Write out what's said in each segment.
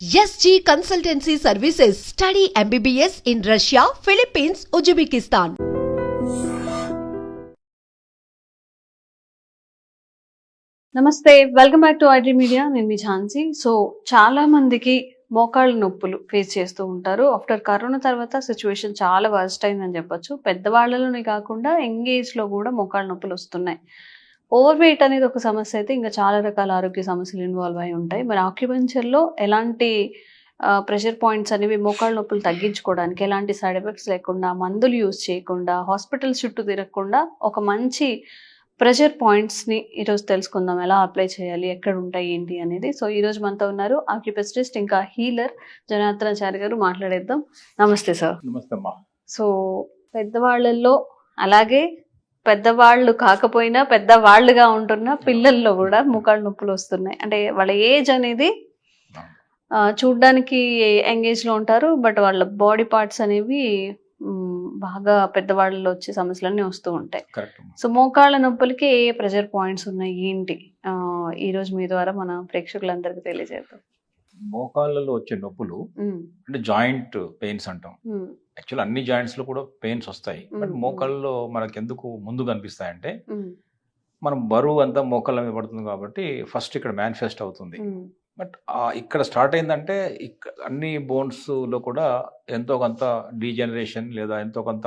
SG consultancy services study MBBS in Russia Philippines Uzbekistan. నమస్తే welcome back to IT media నేను మీ Jhansi. So చాలా మందికి మోకాళ్ళ నొప్పులు ఫేస్ చేస్తూ ఉంటారు. ఆఫ్టర్ కరోనా తర్వాత సిచ్యువేషన్ చాలా వర్స్ట్ అయిందని చెప్పొచ్చు. పెద్దవాళ్ళలోనే కాకుండా యంగ్ ఏజ్లో కూడా మోకాళ్ళ నొప్పులు వస్తున్నాయి. ఓవర్ వెయిట్ అనేది ఒక సమస్య అయితే ఇంకా చాలా రకాల ఆరోగ్య సమస్యలు ఇన్వాల్వ్ అయి ఉంటాయి. మరి acupuncture లో ఎలాంటి ప్రెషర్ పాయింట్స్ అనేవి మోకాళ్ళ నొప్పులు తగ్గించుకోవడానికి ఎలాంటి సైడ్ ఎఫెక్ట్స్ లేకుండా మందులు యూజ్ చేయకుండా హాస్పిటల్స్ చుట్టూ తిరగకుండా ఒక మంచి ప్రెషర్ పాయింట్స్ని ఈరోజు తెలుసుకుందాం. ఎలా అప్లై చేయాలి ఎక్కడ ఉంటాయి ఏంటి అనేది. సో ఈరోజు మనతో ఉన్నారు ఆక్యుపెస్టిస్ట్ ఇంకా హీలర్ జనార్దనాచారి గారు మాట్లాడేద్దాం. నమస్తే సార్ నమస్తే సో పెద్దవాళ్ళల్లో అలాగే పెద్దవాళ్ళు కాకపోయినా పెద్దవాళ్ళుగా ఉంటున్న పిల్లల్లో కూడా ముఖాలు నొప్పులు వస్తున్నాయి. అంటే వాళ్ళ ఏజ్ అనేది చూడ్డానికి ఎంగేజ్లో ఉంటారు బట్ వాళ్ళ బాడీ పార్ట్స్ అనేవి బాగా పెద్దవాళ్ళలో వచ్చే సమస్యలన్నీ వస్తూ ఉంటాయి. సో మోకాళ్ళ నొప్పులకి ఏ ప్రెషర్ పాయింట్స్ ఉన్నాయి ఏంటి? ఆ, ఈ రోజు మీ ద్వారా మన ప్రేక్షకులందరికీ తెలియజేద్దాం. మోకాళ్ళలో వచ్చే నొప్పులు అంటే జాయింట్ పెయిన్స్ అంటాం. యాక్చువల్ అన్ని జాయింట్స్లో కూడా పెయిన్స్ వస్తాయి. బట్. మోకాళ్ళలో మనకి ఎందుకు ముందు కనిపిస్తాయంటే మనం బరువు అంతా మోకాళ్ళ మీద పడుతుంది కాబట్టి ఫస్ట్ ఇక్కడ మేనిఫెస్ట్ అవుతుంది. బట్ ఇక్కడ స్టార్ట్ అయిందంటే ఇక్క అన్ని బోన్స్లో కూడా ఎంతో కొంత డీజనరేషన్ లేదా ఎంతో కొంత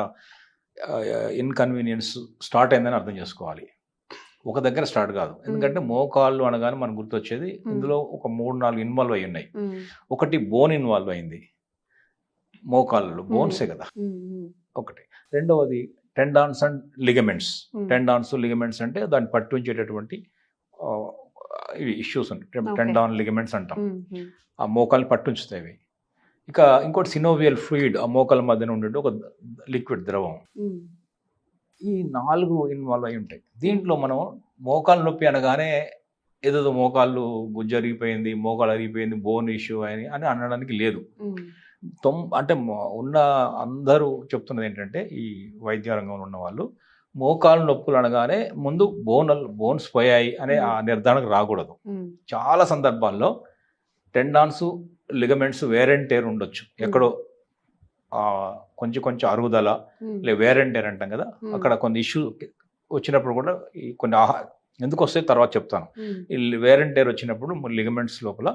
ఇన్కన్వీనియన్స్ స్టార్ట్ అయిందని అర్థం చేసుకోవాలి. ఒక దగ్గర స్టార్ట్ కాదు. ఎందుకంటే మోకాళ్ళు అనగానే మనకు గుర్తొచ్చేది ఇందులో ఒక మూడు నాలుగు ఇన్వాల్వ్ అయి ఉన్నాయి. ఒకటి బోన్ ఇన్వాల్వ్ అయింది. మోకాళ్ళు బోన్సే కదా. ఒకటి. రెండవది tendons and ligaments. Tendons ligaments అంటే దాన్ని పట్టుంచేటటువంటి ఇవి ఇష్యూస్ ఉంటాయి. టెండాన్ లిగమెంట్స్ అంటాం. ఆ మోకాలు పట్టుంచుతాయి ఇక ఇంకోటి సినోవియల్ ఫ్లూయిడ్ ఆ మోకాల మధ్యన ఉండే ఒక లిక్విడ్ ద్రవం. ఈ నాలుగు ఇన్వాల్వ్ అయి ఉంటాయి. దీంట్లో మనం మోకాలు నొప్పి అనగానే ఏదో మోకాళ్ళు గుజ్జరిగిపోయింది మోకాలు అరిగిపోయింది బోన్ ఇష్యూ అని అని అనడానికి లేదు. తొమ్ అంటే ఉన్న అందరూ చెప్తున్నది ఏంటంటే ఈ వైద్య రంగంలో ఉన్న వాళ్ళు మోకాలు నొప్పులు అనగానే ముందు బోన్ బోన్స్ పోయాయి అనే ఆ నిర్ధారణకు రాకూడదు. చాలా సందర్భాల్లో టెండాన్స్ లిగమెంట్స్ వేరెంటేర్ ఉండొచ్చు. ఎక్కడో కొంచెం కొంచెం అరుగుదల లే వేరెంటేర్ అంటాం కదా. అక్కడ కొన్ని ఇష్యూ వచ్చినప్పుడు కూడా ఈ కొన్ని ఆహా ఎందుకు వస్తాయి తర్వాత చెప్తాను. వేరెంటేర్ వచ్చినప్పుడు లిగమెంట్స్ లోపల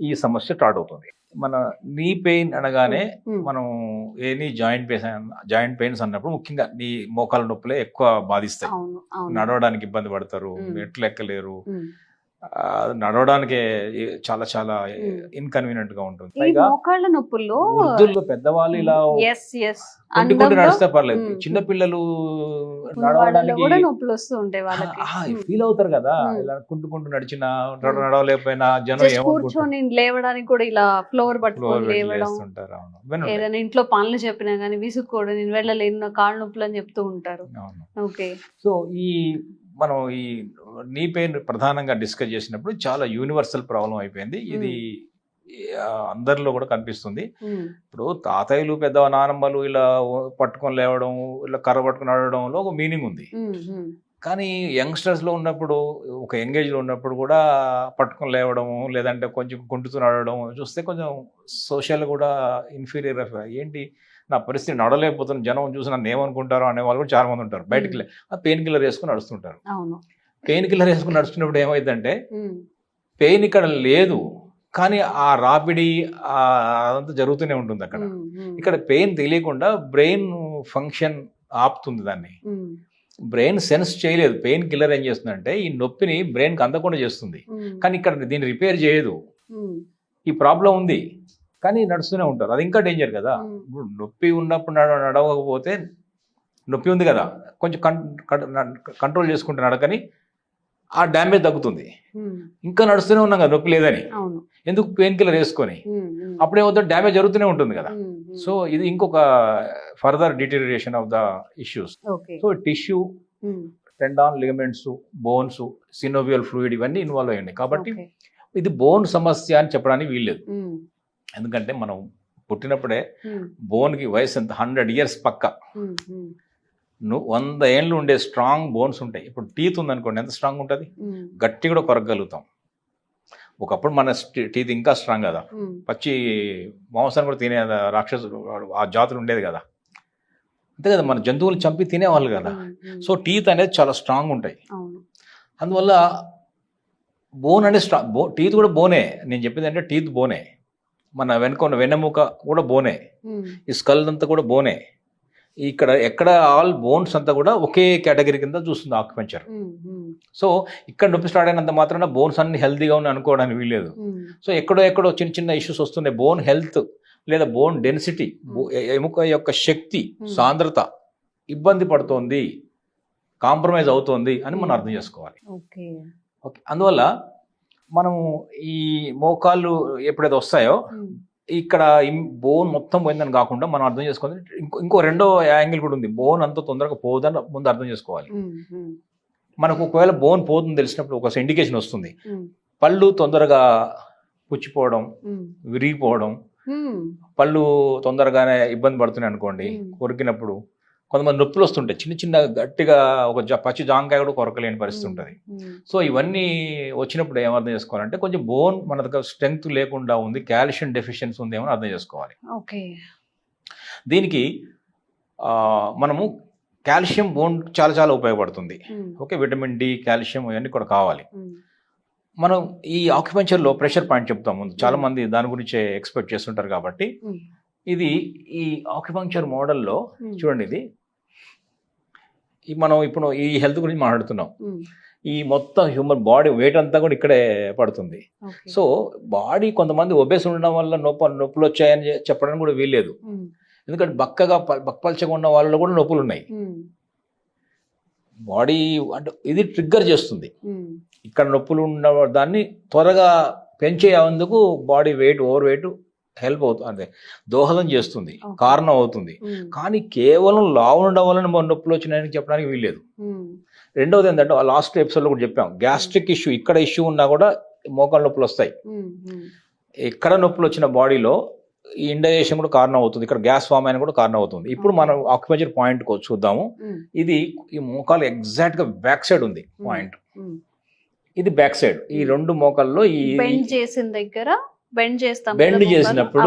ఈ సమస్య స్టార్ట్ అవుతుంది. మన నీ పెయిన్ అనగానే మనం any joint pain joint pains అన్నప్పుడు ముఖ్యంగా నీ మోకాల నొప్పులే ఎక్కువ బాధిస్తాయి. నడవడానికి ఇబ్బంది పడతారు. మెట్లు ఎక్కలేరు నడవడానికే చాలా చాలా Hmm. ఇన్కన్వీనియంట్గా ఉంటుంది పైగా మోకాళ్ళ నొప్పుల్లో వృద్ధుల్లో పెద్దవాళ్ళు ఇలా ఎస్ కొంటుకుంటూ నడిస్తే పర్లేదు Hmm. చిన్న పిల్లలు నడవడానికి నొప్పులు వస్తూ ఉంటాయి వాళ్ళకి. ఫీల్ అవుతారు కదా Hmm. ఇలా కుంటుకుంటూ నడిచినా నడ- Hmm. నడవలేకపోయినా జనం కూర్చొని లేవడానికి కూడా ఇలా ఫ్లోర్ Floor పట్టుకొని పెట్టి లేవడం లేస్తుంటారు అవును వినుంటాయి. ఏదైనా ఇంట్లో పనులు చెప్పినా గానీ విసుక్కోవడం నేను వెళ్ళలేను నా కాళ్ళు నొప్పులు అని చెప్తూ ఉంటారు ఓకే సో ఈ మనం ఈ నీ పెయిన్ ప్రధానంగా డిస్కస్ చేసినప్పుడు చాలా యూనివర్సల్ ప్రాబ్లం అయిపోయింది. ఇది అందరిలో కూడా కనిపిస్తుంది. ఇప్పుడు తాతయ్యలు పెద్ద నానమ్మలు ఇలా పట్టుకొని లేవడం ఇలా కర్ర పట్టుకొని నడవడంలో ఒక మీనింగ్ ఉంది. కానీ యంగ్స్టర్స్లో ఉన్నప్పుడు ఒక ఎంగేజ్లో ఉన్నప్పుడు కూడా పట్టుకొని లేవడం లేదంటే కొంచెం కుంటుతూ నడవడం చూస్తే కొంచెం సోషల్ కూడా ఇన్ఫీరియర్ ఏంటి నా పరిస్థితి నడవలేకపోతున్న జనం చూసి నన్ను ఏమనుకుంటారో అనే వాళ్ళు కూడా చాలా మంది ఉంటారు. బయటికి పెయిన్ కిల్లర్ వేసుకుని నడుస్తుంటారు. పెయిన్ కిల్లర్ వేసుకుని నడుస్తున్నప్పుడు ఏమైందంటే పెయిన్ ఇక్కడ లేదు కానీ ఆ రాపిడి అదంతా జరుగుతూనే ఉంటుంది అక్కడ. ఇక్కడ పెయిన్ తెలియకుండా బ్రెయిన్ ఫంక్షన్ ఆపుతుంది దాన్ని. బ్రెయిన్ సెన్స్ చేయలేదు. పెయిన్ కిల్లర్ ఏం చేస్తుందంటే ఈ నొప్పిని బ్రెయిన్కి అందకుండా చేస్తుంది. కానీ ఇక్కడ దీన్ని రిపేర్ చేయదు. ఈ ప్రాబ్లం ఉంది. కానీ నడుస్తూనే ఉంటారు. అది ఇంకా డేంజర్ కదా. ఇప్పుడు నొప్పి ఉన్నప్పుడు నడ నడవకపోతే నొప్పి ఉంది కదా. కొంచెం కంట్రోల్ చేసుకుంటే నడకని ఆ డ్యామేజ్ తగ్గుతుంది. ఇంకా నడుస్తూనే ఉన్నాం కదా నొప్పి లేదని. ఎందుకు పెయిన్ కిల్లర్ వేసుకొని? అప్పుడేమవుతుంది డ్యామేజ్ జరుగుతూనే ఉంటుంది కదా. సో ఇది ఇంకొక further deterioration of the issues so tissue tendon ligaments bones synovial fluid ఇవన్నీ ఇన్వాల్వ్ అయ్యాయి కాబట్టి. ఇది బోన్ సమస్య అని చెప్పడానికి వీల్లేదు. ఎందుకంటే మనం పుట్టినప్పుడే బోన్కి వయసు ఎంత? హండ్రెడ్ ఇయర్స్ పక్క. నువ్వు వంద ఏళ్ళు ఉండే స్ట్రాంగ్ బోన్స్ ఉంటాయి. ఇప్పుడు టీత్ ఉందనుకోండి ఎంత స్ట్రాంగ్ ఉంటుంది? గట్టి కూడా కొరగలుగుతాం. ఒకప్పుడు మన టీత్ ఇంకా స్ట్రాంగ్ కదా. పచ్చి మాంసాన్ని కూడా తినే రాక్షసులు ఆ జాతులు ఉండేది కదా. అంతే కదా మన జంతువులు చంపి తినేవాళ్ళు కదా. సో టీత్ అనేది చాలా స్ట్రాంగ్ ఉంటాయి. అందువల్ల బోన్ అనేది స్ట్రా బో టీత్ కూడా బోనే. నేను చెప్పింది అంటే టీత్ బోనే. మన వెనుక ఉన్న వెన్నెముక కూడా బోనే. ఈ స్కల్ అంతా కూడా బోనే. ఇక్కడ ఎక్కడ ఆల్ బోన్స్ అంతా కూడా ఒకే కేటగిరీ కింద చూస్తుంది ఆక్యుపెంచర్ సో ఇక్కడ నొప్పి స్టార్ట్ అయినంత మాత్రాన బోన్స్ అన్ని హెల్తీగా ఉన్నాయి అనుకోవడానికి వీల్లేదు. సో ఎక్కడో ఎక్కడో చిన్న చిన్న ఇష్యూస్ వస్తున్నాయి. బోన్ హెల్త్ లేదా బోన్ డెన్సిటీ ఎముక యొక్క శక్తి. సాంద్రత ఇబ్బంది పడుతోంది కాంప్రమైజ్ అవుతోంది అని మనం అర్థం చేసుకోవాలి. ఓకే. ఓకే అందువల్ల మనము ఈ మోకాళ్ళు ఎప్పుడైతే వస్తాయో ఇక్కడ బోన్ మొత్తం పోయిందని కాకుండా మనం అర్థం చేసుకోవాలి ఇంకో ఇంకో రెండో యాంగిల్ కూడా ఉంది. బోన్ అంత తొందరగా పోదని ముందు అర్థం చేసుకోవాలి. మనకు ఒకవేళ బోన్ పోతుంది తెలిసినప్పుడు ఒక ఇండికేషన్ వస్తుంది. పళ్ళు తొందరగా పుచ్చిపోవడం విరిగిపోవడం పళ్ళు తొందరగానే ఇబ్బంది పడుతున్నాయి అనుకోండి. కొరికినప్పుడు కొంతమంది నొప్పులు వస్తుంటాయి. చిన్న చిన్న గట్టిగా ఒక జ- పచ్చి జాంకాయ కూడా కొరకలేని పరిస్థితి ఉంటుంది. సో ఇవన్నీ వచ్చినప్పుడు ఏం అర్థం చేసుకోవాలంటే కొంచెం బోన్ మన దగ్గర స్ట్రెంగ్త్ లేకుండా ఉంది కాల్షియం డెఫిషియన్సీ ఉంది ఏమని అర్థం చేసుకోవాలి. ఓకే. దీనికి మనము కాల్షియం బోన్ చాలా చాలా ఉపయోగపడుతుంది. ఓకే విటమిన్ డి కాల్షియం ఇవన్నీ కూడా కావాలి. మనం ఈ ఆక్యుపెంచర్లో ప్రెషర్ పాయింట్ చెప్తాం ముందు. చాలా మంది దాని గురించే ఎక్స్పెక్ట్ చేస్తుంటారు కాబట్టి. ఇది ఈ ఆక్యుపంక్చర్ మోడల్లో చూడండి ఇది మనం ఇప్పుడు ఈ హెల్త్ గురించి మాట్లాడుతున్నాం. ఈ మొత్తం హ్యూమన్ బాడీ వెయిట్ అంతా కూడా ఇక్కడే పడుతుంది. సో బాడీ కొంతమంది ఒబేస్ ఉండడం వల్ల నొప్పి నొప్పులు వచ్చాయని చెప్పడానికి కూడా వీల్లేదు. ఎందుకంటే బక్కగా బక్కపల్చగా ఉన్న వాళ్ళలో కూడా నొప్పులు ఉన్నాయి. బాడీ అంటే ఇది ట్రిగ్గర్ చేస్తుంది. ఇక్కడ నొప్పులు ఉన్న దాన్ని త్వరగా పెంచేందుకు body weight over weight help అవుతుంది అంటే దోహదం చేస్తుంది. కారణం అవుతుంది. కానీ కేవలం లావు ఉండడం వలన మన నొప్పులు వచ్చినాయని చెప్పడానికి వీల్లేదు. రెండవది ఏంటంటే లాస్ట్ ఎపిసోడ్లో కూడా చెప్పాం గ్యాస్ట్రిక్ ఇష్యూ ఇక్కడ ఇష్యూ ఉన్నా కూడా మోకాళ్ళ నొప్పులు వస్తాయి. ఎక్కడ నొప్పులు వచ్చిన బాడీలో ఈ ఇండైజేషన్ కూడా కారణం అవుతుంది ఇక్కడ గ్యాస్ ఫామ్ అయిన కూడా కారణం అవుతుంది. ఇప్పుడు మనం ఆక్యుపంచర్ పాయింట్ చూద్దాము. ఇది ఈ మోకాలు ఎగ్జాక్ట్గా బ్యాక్ సైడ్ ఉంది పాయింట్. ఇది బ్యాక్ సైడ్. ఈ రెండు మోకాల్లో ఈ చేసిన దగ్గర బెండ్ చేస్తాం మోకాలు, చేసినప్పుడు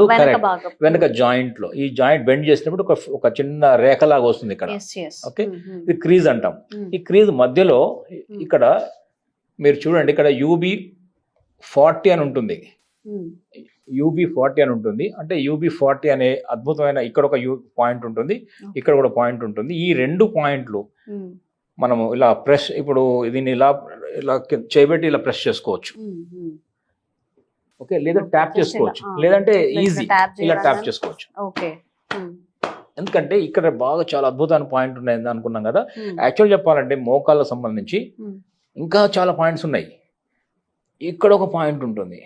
వెనక జాయింట్లో. ఈ జాయింట్ బెండ్ చేసినప్పుడు ఒక ఒక చిన్న రేఖలాగా వస్తుంది ఇక్కడ. ఉమ్, ఇది క్రీజ్ అంటాం. ఈ క్రీజ్ మధ్యలో ఇక్కడ మీరు చూడండి ఇక్కడ యూబి ఫార్టీ అని ఉంటుంది. యూబి ఫార్టీ అని ఉంటుంది. అంటే యూబి ఫార్టీ అనే అద్భుతమైన ఇక్కడ ఒక యూ పాయింట్ ఉంటుంది ఇక్కడ కూడా పాయింట్ ఉంటుంది. ఈ రెండు పాయింట్లు మనము ఇలా ప్రెస్ ఇప్పుడు దీన్ని ఇలా ఇలా చేయబెట్టి ఇలా ప్రెస్ చేసుకోవచ్చు. ఓకే? లేదా ట్యాప్ ఇలా, చేసుకోవచ్చు. లేదంటే ఈజీ ఇలా ట్యాప్. చేసుకోవచ్చు. ఓకే ఉమ్, ఎందుకంటే ఇక్కడ బాగా చాలా అద్భుతమైన పాయింట్ ఉన్నాయి అనుకున్నాం కదా. యాక్చువల్ చెప్పాలంటే మోకాళ్ళ సంబంధించి ఇంకా చాలా పాయింట్స్ ఉన్నాయి. ఇక్కడ ఒక పాయింట్ ఉంటుంది.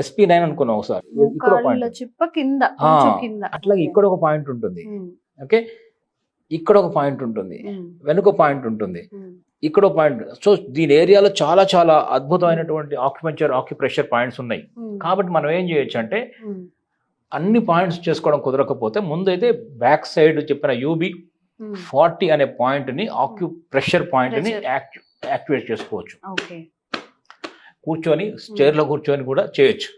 ఎస్పీ నైన్ అనుకున్నాం ఒకసారి. ఇక్కడ పాయింట్ అట్లాగే ఇక్కడ ఒక పాయింట్ ఉంటుంది. ఓకే ఇక్కడ ఒక పాయింట్ ఉంటుంది. ఉమ్, వెనుక పాయింట్ ఉంటుంది. ఉమ్, ఇక్కడ ఒక పాయింట్ సో దీని ఏరియాలో చాలా చాలా అద్భుతమైనటువంటి ఆక్యుపెంచర్ ఆక్యుప్రెషర్ పాయింట్స్ ఉన్నాయి. ఉమ్, కాబట్టి మనం ఏం చేయొచ్చు అంటే అన్ని పాయింట్స్ చేసుకోవడం కుదరకపోతే ముందైతే బ్యాక్ సైడ్ చెప్పిన యూబి ఫార్టీ అనే పాయింట్ని ఆక్యు ప్రెషర్ పాయింట్ని Pressure. యాక్టివేట్ చేసుకోవచ్చు. కూర్చొని చైర్లో కూర్చొని కూడా చేయొచ్చు.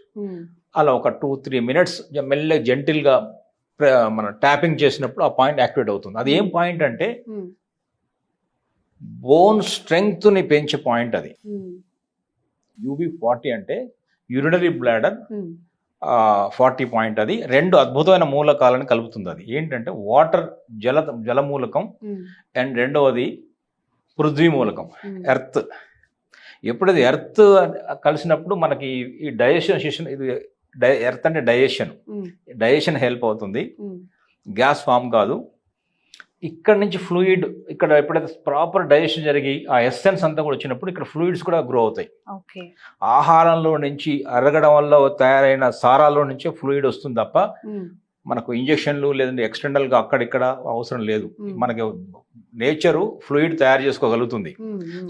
అలా ఒక టూ త్రీ మినిట్స్ మెల్లగా జెంటిల్గా ప్ర- మన ట్యాపింగ్ చేసినప్పుడు ఆ పాయింట్ యాక్టివేట్ అవుతుంది. అది ఏం పాయింట్ అంటే ఉమ్, బోన్ స్ట్రెంగ్త్ని పెంచే పాయింట్ అది. ఉమ్, యూబి ఫార్టీ అంటే యూరినరీ బ్లాడర్ ఫార్టీ పాయింట్ అది. రెండు అద్భుతమైన మూలకాలను కలుపుతుంది అది. ఏంటంటే వాటర్ జల జలమూలకం ఉమ్, అండ్ రెండవది పృథ్వీ మూలకం ఎర్త్. ఎప్పుడైతే ఎర్త్ కలిసినప్పుడు మనకి ఈ డైజెషన్ ఇది డై ఎర్త్ అంటే డైజెషన్. డైజెషన్ హెల్ప్ అవుతుంది. గ్యాస్ ఫామ్ కాదు. ఇక్కడ నుంచి ఫ్లూయిడ్ ఇక్కడ ఎప్పుడైతే ప్రాపర్ డైజెషన్ జరిగి ఆ ఎస్సెన్స్ అంతా కూడా వచ్చినప్పుడు ఇక్కడ ఫ్లూయిడ్స్ కూడా గ్రో అవుతాయి. ఆహారంలో నుంచి అరగడం వల్ల తయారైన సారాల్లో నుంచే ఫ్లూయిడ్ వస్తుంది తప్ప మనకు ఇంజెక్షన్లు లేదంటే external గా అక్కడిక్కడ అవసరం లేదు. మనకి నేచరు ఫ్లూయిడ్ తయారు చేసుకోగలుగుతుంది.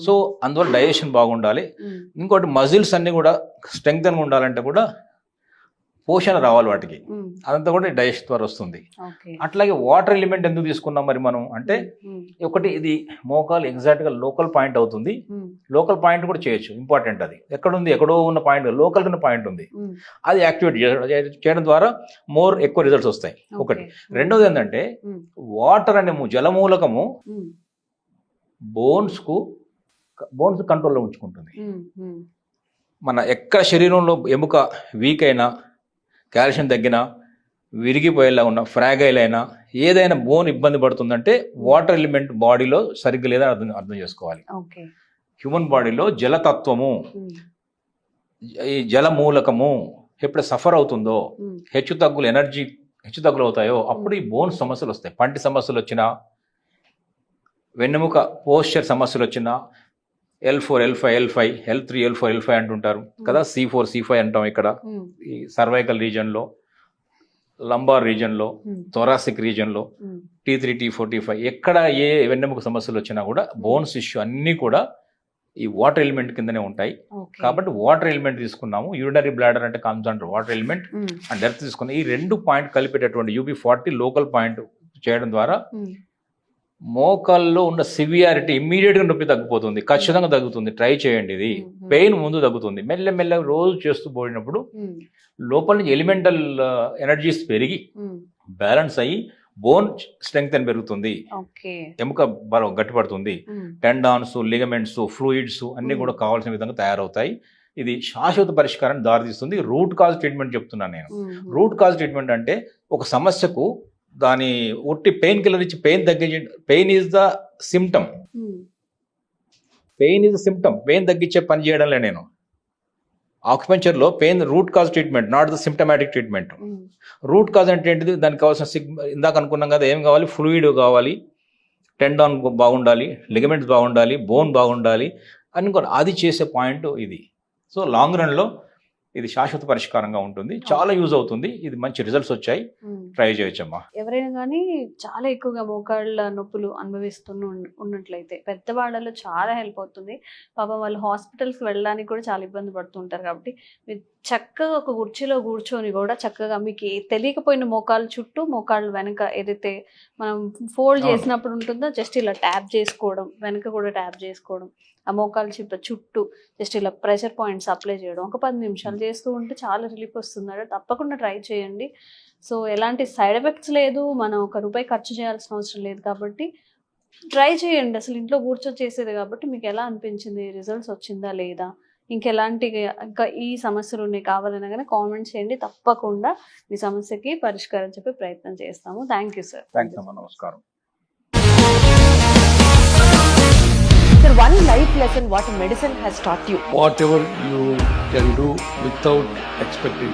సో అందువల్ల డైజెషన్ బాగుండాలి. ఇంకోటి మజిల్స్ అన్ని కూడా స్ట్రెంగ్త్ ఉండాలంటే కూడా పోషణ రావాలి వాటికి. అదంతా కూడా డైజెస్ట్ ద్వారా వస్తుంది. అట్లాగే వాటర్ ఎలిమెంట్ ఎందుకు తీసుకున్నాం మరి మనం అంటే ఒకటి ఇది మోకాలు ఎగ్జాక్ట్గా లోకల్ పాయింట్ అవుతుంది. లోకల్ పాయింట్ కూడా చేయొచ్చు. ఇంపార్టెంట్ అది. ఎక్కడ ఉంది ఎక్కడో ఉన్న పాయింట్ లోకల్ ఉన్న పాయింట్ ఉంది. అది యాక్టివేట్ చేయడం- చేయడం ద్వారా మోర్ ఎక్కువ రిజల్ట్స్ వస్తాయి. ఒకటి. రెండోది ఏంటంటే వాటర్ అనే జలమూలకము బోన్స్కు బోన్స్ కంట్రోల్లో ఉంచుకుంటుంది. మన ఎక్కడ శరీరంలో ఎముక వీక్ అయినా కాల్షియం తగ్గినా విరిగిపోయేలా ఉన్న ఫ్రాగైల్ అయినా ఏదైనా బోన్ ఇబ్బంది పడుతుందంటే వాటర్ ఎలిమెంట్ బాడీలో సరిగ్గా లేదని అర్థం అర్థం చేసుకోవాలి. హ్యూమన్ బాడీలో జలతత్వము ఉమ్, ఈ జలమూలకము ఎప్పుడు సఫర్ అవుతుందో ఉమ్, హెచ్చు తగ్గులు ఎనర్జీ హెచ్చు తగ్గులు అవుతాయో అప్పుడు ఈ బోన్ సమస్యలు వస్తాయి. పంటి సమస్యలు వచ్చినా వెన్నెముక పోస్చర్ సమస్యలు వచ్చినా L four L five L five L three L four L five అంటుంటారు కదా? సి ఫోర్ సి ఫైవ్ అంటాం ఇక్కడ. ఉమ్, ఈ సర్వైకల్ రీజన్లో లంబార్ రీజన్లో thoracic రీజన్లో T three T four T five ఎక్కడ ఏ వెన్నెముక సమస్యలు వచ్చినా కూడా బోన్స్ ఇష్యూ అన్నీ కూడా ఈ వాటర్ ఎలిమెంట్ కిందనే ఉంటాయి. కాబట్టి వాటర్ ఎలిమెంట్ తీసుకున్నాము. యూరినరీ బ్లాడర్ అంటే concentrate water element and earth తీసుకున్నాం ఈ రెండు పాయింట్ కలిపేటటువంటి యూబీ ఫార్టీ లోకల్ పాయింట్ చేయడం ద్వారా మోకాల్లో ఉన్న సివియారిటీ గా నొప్పి తగ్గిపోతుంది. ఖచ్చితంగా తగ్గుతుంది. ట్రై చేయండి ఇది. పెయిన్ ముందు తగ్గుతుంది. మెల్ల మెల్ల రోజు చేస్తూ పోయినప్పుడు లోపల నుంచి ఎలిమెంటల్ ఎనర్జీస్ పెరిగి బ్యాలెన్స్ అయ్యి బోన్ స్ట్రెంగ్త్ అని పెరుగుతుంది. ఎముక బలం గట్టిపడుతుంది. టెండాన్స్ లిగమెంట్స్ ఫ్లూయిడ్స్ అన్ని కూడా కావాల్సిన విధంగా తయారవుతాయి. ఇది శాశ్వత పరిష్కారాన్ని దారితీస్తుంది. రూట్ కాజ్ ట్రీట్మెంట్ చెప్తున్నాను నేను. రూట్ కాజ్ ట్రీట్మెంట్ అంటే ఒక సమస్యకు దాని ఒట్టి పెయిన్ కిల్లర్ ఇచ్చి పెయిన్ తగ్గించే pain is the symptom um, pain is the symptom pain తగ్గించే పని చేయడంలే నేను. ఆక్యుపెంచర్లో pain root cause treatment not the symptomatic treatment root cause అంటే ఏంటిది? దానికి కావాల్సిన సిగ్ ఇందాక అనుకున్నాం కదా ఏం కావాలి? ఫ్లూయిడ్ కావాలి. టెండాన్ బాగుండాలి లిగమెంట్స్ బాగుండాలి బోన్ బాగుండాలి. అనుకో అది చేసే పాయింట్ ఇది. సో లాంగ్ రన్లో ఇది శాశ్వత పరిష్కారంగా ఉంటుంది. చాలా యూజ్ అవుతుంది. ఇది మంచి రిజల్ట్స్ వచ్చాయి. ట్రై చేయొచ్చమ్మా. ఎవరైనా కానీ చాలా ఎక్కువగా మోకాళ్ళ నొప్పులు అనుభవిస్తున్న ఉన్నట్లయితే పెద్దవాళ్ళలో చాలా హెల్ప్ అవుతుంది. పాపం వాళ్ళు హాస్పిటల్స్కి వెళ్ళడానికి కూడా చాలా ఇబ్బంది పడుతుంటారు కాబట్టి చక్కగా ఒక కుర్చీలో కూర్చొని కూడా చక్కగా మీకు తెలియకపోయిన మోకాళ్ళ చుట్టూ మోకాళ్ళు వెనక ఏదైతే మనం ఫోల్డ్. చేసినప్పుడు ఉంటుందో జస్ట్ ఇలా ట్యాప్ చేసుకోవడం వెనక కూడా ట్యాప్ చేసుకోవడం ఆ మోకాళ్ళ చిప్ప చుట్టూ జస్ట్ ఇలా ప్రెషర్ పాయింట్స్ అప్లై చేయడం ఒక పది నిమిషాలు చేస్తూ ఉంటే చాలా రిలీఫ్ వస్తుంది తప్పకుండా ట్రై చేయండి. సో ఎలాంటి సైడ్ ఎఫెక్ట్స్ లేదు మనం ఒక రూపాయి ఖర్చు చేయాల్సిన అవసరం లేదు కాబట్టి ట్రై చేయండి. అసలు ఇంట్లో కూర్చొని చేసేది కాబట్టి మీకు ఎలా అనిపించింది? రిజల్ట్స్ వచ్చిందా లేదా? ఇంకెలాంటి ఇంకా ఈ సమస్యలు ఉన్నాయి కావాలన్నా కానీ కామెంట్ చేయండి. తప్పకుండా మీ సమస్యకి పరిష్కారం చెప్పే ప్రయత్నం చేస్తాము. థ్యాంక్ యూ సార్ థ్యాంక్స్ అమ్మా. నమస్కారం. Sir, one life lesson what medicine has taught you. whatever you can do without expecting.